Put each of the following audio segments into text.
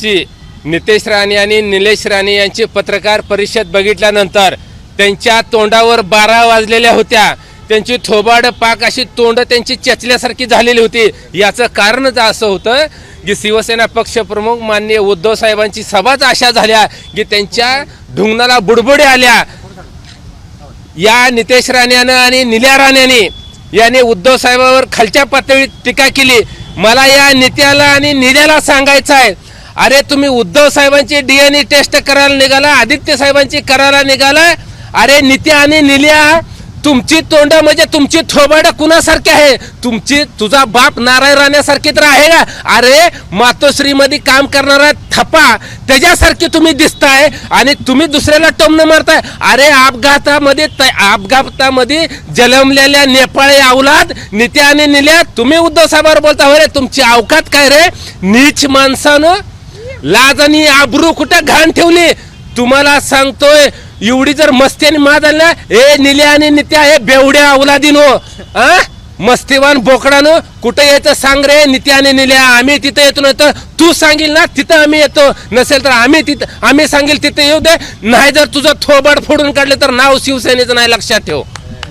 ची नितेश राणे आणि निलेश राणे यांची पत्रकार परिषद बघितल्यानंतर त्यांच्या तोंडावर बारा वाजलेल्या होत्या. त्यांची थोबाड पाक अशी तोंड त्यांची चेचल्यासारखी झालेली होती. याचं कारणच असं होतं की शिवसेना पक्षप्रमुख माननीय उद्धव साहेबांची सभाच अशा झाल्या की त्यांच्या ढुंगणाला बुडबुडे आल्या. या नितेश राणेनं आणि निल्या राणेने याने उद्धव साहेबावर खालच्या पातळीत टीका केली. मला या नेत्याला आणि निल्याला सांगायचं आहे. अरे तुम्ही उद्धव साहेबांची डीएनए टेस्ट करायला निघाला आदित्य साहेबांची करायला निघाला. अरे नित्या आणि निल्या तुमची तोंड म्हणजे तुमची थोबाड कुणासारखी आहे? तुमची तुझा बाप नारायण राण्यासारखी तर आहे का? अरे मातोश्रीमध्ये काम करणारा थपा त्याच्यासारखी तुम्ही दिसताय आणि तुम्ही दुसऱ्याला टोमनं मारताय. अरे अपघातामध्ये अपघातामध्ये जन्मलेल्या नेपाळी अवलाद नित्या आणि निल्या तुम्ही उद्धव साहेबांवर बोलता हो रे तुमची अवकात काय रे? नीच माणसानं लाज आणि आबरू कुठं घाण ठेवली? तुम्हाला सांगतोय एवढी जर मस्ती आणि माज आली ना ए निल्या आणि नित्या हे बेवड्या अवलादीनो आ? मस्तीवान बोकडानं कुठं यायचं सांग रे नित्या आणि निल्या आम्ही तिथं येतो नाही तर तू सांगील ना तिथं आम्ही येतो. नसेल तर आम्ही तिथं आम्ही सांगेल तिथं येऊ दे. नाही जर तुझं थोबड फोडून काढलं तर नाव शिवसेनेचं नाही लक्षात ठेव.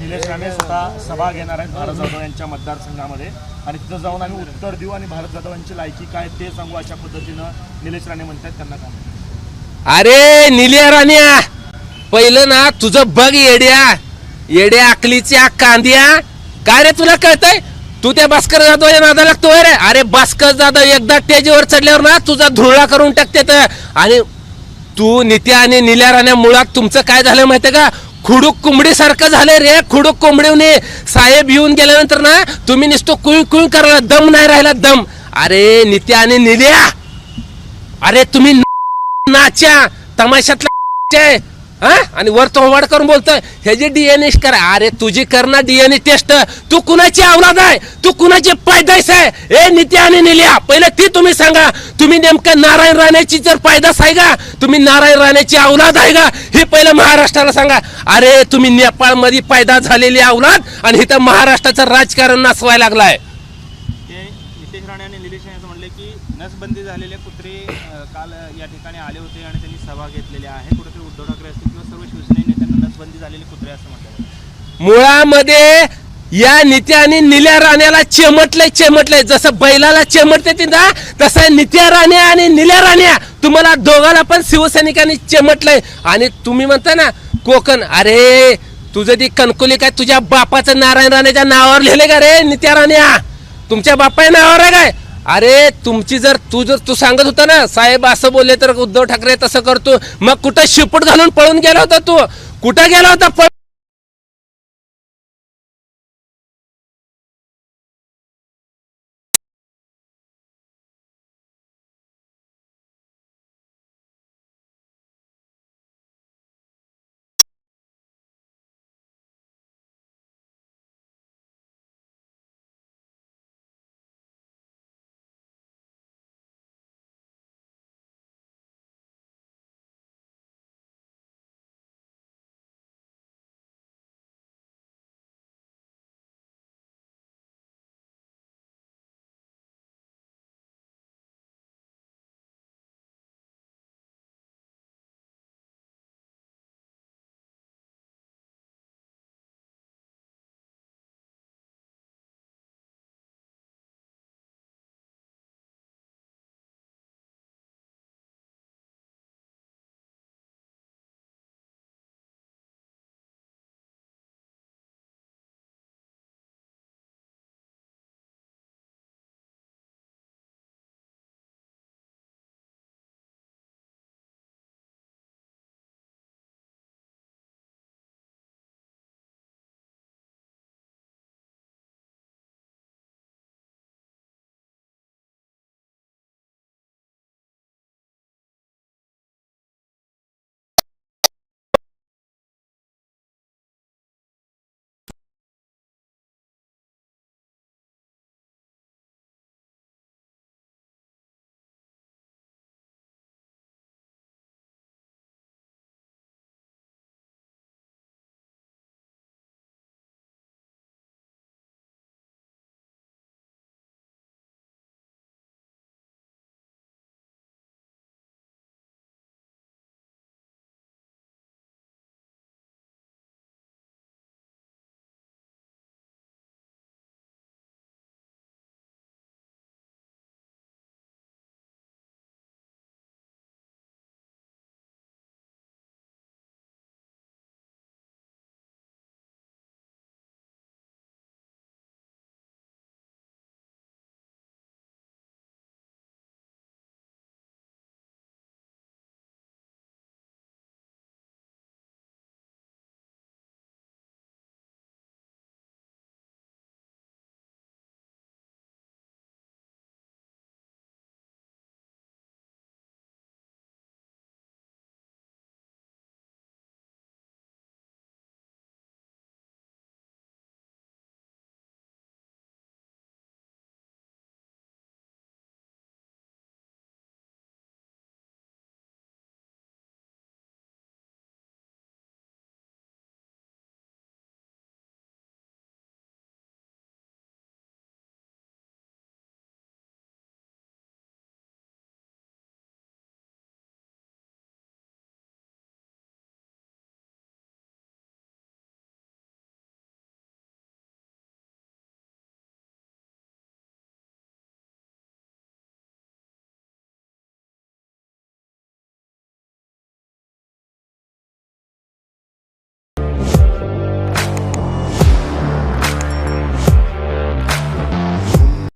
निलेश राणे स्वतः सभा घेणार आहेत भारत जाधव यांच्या मतदारसंघामध्ये. आणि तिथं जाऊन आम्ही उत्तर देऊ आणि भारत जाधव यांची लायकी काय ते सांगू अशा पद्धतीनं निलेश राणे म्हणतात त्यांना काय अरे निलिया राण्या पहिलं ना तुझं बघ येड्या. येड्या आकलीच्या कांद्या. काय रे तुला कळतंय? तू त्या भास्कर जाधव या नादा लागतो रे. अरे भास्कर जाधव एकदा स्टेजवर चढल्यावर ना तुझा धुळा करून टाकते आणि तू नित्या आणि निल्या राण्या मुळात तुमचं काय झालं माहितीये का? खुडूक कोंबडीसारखं झालंय झालं रे. खुडूक कोंबडीने साहेब येऊन गेल्यानंतर ना तुम्ही नुसतं कुई कुई करायला दम नाही राहिला दम. अरे नित्या आणि निल्या. अरे तुम्ही नाच्या तमाशातला हा? आणि वर तोंबाड करून बोलतोय ह्याची डीएनए करा अरे तुझी करणार डीएनए टेस्ट तू कुणाची अवलाद आहे? तू कुणाची पैदास आहे? ए नित्या आणि निल्या पहिले ती तुम्ही सांगा. तुम्ही नेमकं नारायण राणेची जर पैदास आहे का? तुम्ही नारायण राणेची अवलाद आहे का? हे पहिलं महाराष्ट्राला सांगा. अरे तुम्ही नेपाळमध्ये पायदा पैदा झालेली अवलाद आणि इथं महाराष्ट्राचं राजकारण नासवायला लागलाय ते नितेश राणे आणि निलेश राणे असं म्हणले की नसबंदी झालेले कुत्रे काल या ठिकाणी आले होते आणि त्यांनी सभा घेतलेली आहे. कुठेतरी उद्धव ठाकरे असतील किंवा सर्व शिवसेने नेत्यांना नसबंदी झालेले कुत्रे असं म्हटलं मुळामध्ये या नित्याने निल्या राण्याला चेमटलंय चेमटलंय जसं बैलाला चेमटते ती ना तसं नित्या राण्या आणि निल्या राण्या तुम्हाला दोघाला पण शिवसैनिकांनी चेमटलंय. आणि तुम्ही म्हणता ना कोकण अरे तुझं ती कणकुली काय तुझ्या बापाचं नारायण राणेच्या नावावर लिहिले का रे नित्या राण्या? तुमच्या बापाच्या नावावर आहे काय? अरे तुमची जर तू जर तू सांगत होता ना साहेब असं बोलले तर उद्धव ठाकरे तसं करतो. मग कुठं शिपूट घालून पळून गेला होता तू? कुठं गेला होता पळ